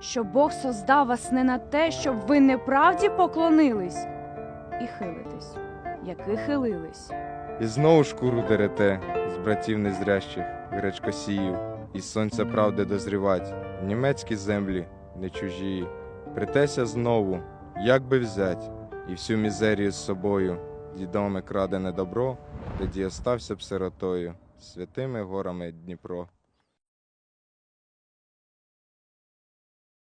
що Бог создав вас не на те, щоб ви неправді поклонились, і хилитесь, яки хилились. І знову шкуру дерете з братів незрящих, гречкосіїв, і сонця правди дозрівать, німецькі землі, не чужі. Притеся знову, як би взять, і всю мізерію з собою, дідоме крадене добро, тоді остався б сиротою, святими горами Дніпро.